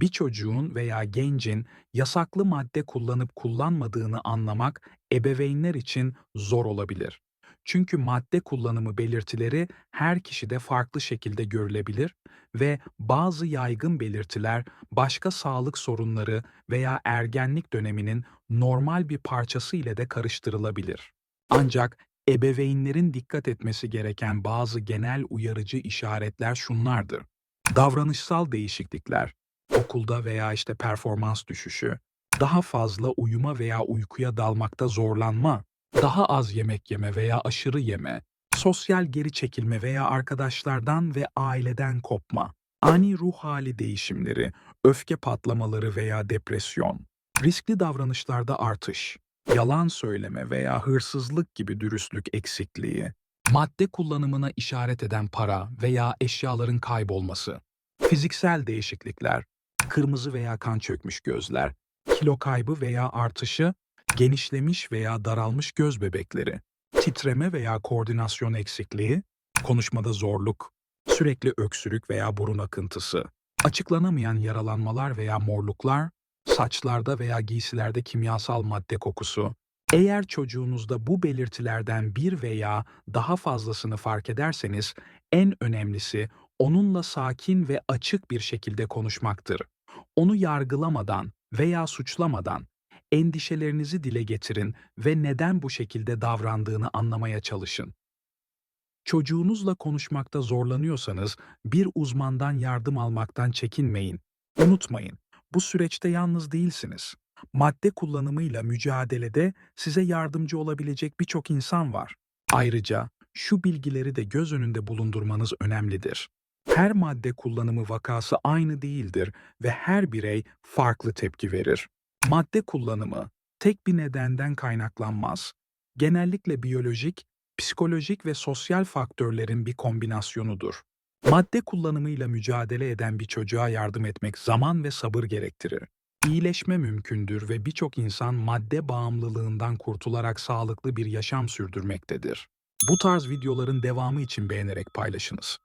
Bir çocuğun veya gencin yasaklı madde kullanıp kullanmadığını anlamak ebeveynler için zor olabilir. Çünkü madde kullanımı belirtileri her kişide farklı şekilde görülebilir ve bazı yaygın belirtiler başka sağlık sorunları veya ergenlik döneminin normal bir parçası ile de karıştırılabilir. Ancak ebeveynlerin dikkat etmesi gereken bazı genel uyarıcı işaretler şunlardır. Davranışsal değişiklikler, okulda veya işte performans düşüşü, daha fazla uyuma veya uykuya dalmakta zorlanma, daha az yemek yeme veya aşırı yeme, sosyal geri çekilme veya arkadaşlardan ve aileden kopma, ani ruh hali değişimleri, öfke patlamaları veya depresyon, riskli davranışlarda artış, yalan söyleme veya hırsızlık gibi dürüstlük eksikliği, madde kullanımına işaret eden para veya eşyaların kaybolması, fiziksel değişiklikler, kırmızı veya kan çökmüş gözler, kilo kaybı veya artışı, genişlemiş veya daralmış göz bebekleri, titreme veya koordinasyon eksikliği, konuşmada zorluk, sürekli öksürük veya burun akıntısı, açıklanamayan yaralanmalar veya morluklar, saçlarda veya giysilerde kimyasal madde kokusu. Eğer çocuğunuzda bu belirtilerden bir veya daha fazlasını fark ederseniz, en önemlisi onunla sakin ve açık bir şekilde konuşmaktır. Onu yargılamadan veya suçlamadan endişelerinizi dile getirin ve neden bu şekilde davrandığını anlamaya çalışın. Çocuğunuzla konuşmakta zorlanıyorsanız bir uzmandan yardım almaktan çekinmeyin. Unutmayın, bu süreçte yalnız değilsiniz. Madde kullanımıyla mücadelede size yardımcı olabilecek birçok insan var. Ayrıca şu bilgileri de göz önünde bulundurmanız önemlidir. Her madde kullanımı vakası aynı değildir ve her birey farklı tepki verir. Madde kullanımı tek bir nedenden kaynaklanmaz. Genellikle biyolojik, psikolojik ve sosyal faktörlerin bir kombinasyonudur. Madde kullanımıyla mücadele eden bir çocuğa yardım etmek zaman ve sabır gerektirir. İyileşme mümkündür ve birçok insan madde bağımlılığından kurtularak sağlıklı bir yaşam sürdürmektedir. Bu tarz videoların devamı için beğenerek paylaşınız.